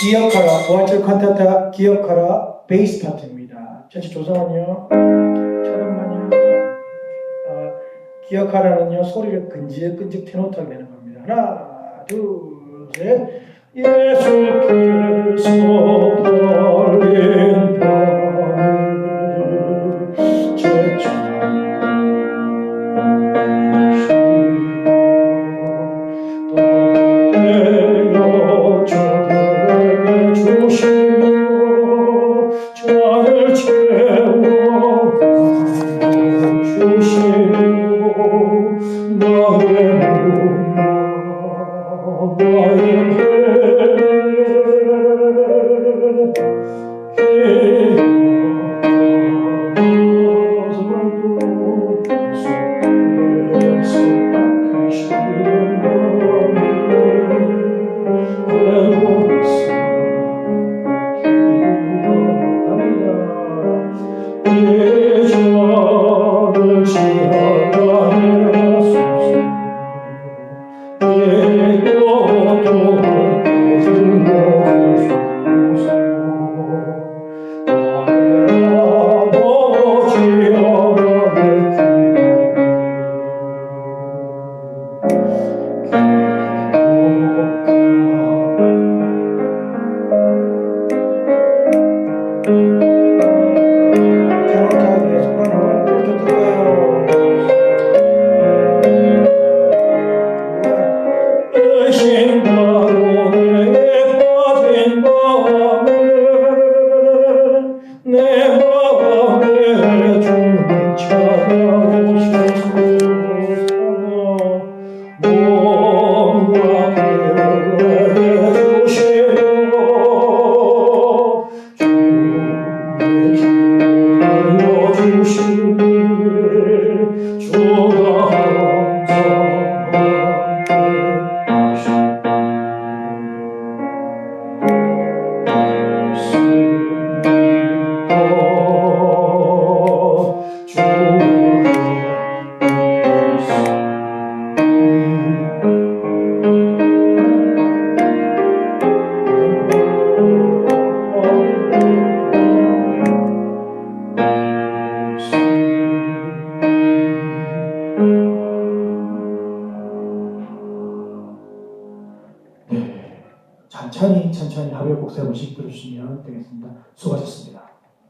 기억하라 보아줄 칸타타 기억하라 베이스 파트입니다. 전체 조성은요. 첫음만요. 아, 기억하라는요 소리를 끈적끈적 테노트하게 되는 겁니다. 하나 둘 셋. 예수께서 버린 눈나 warm, warm, warm. 천천히 천천히 하루에 꼭세 번씩 들으시면 되겠습니다. 수고하셨습니다.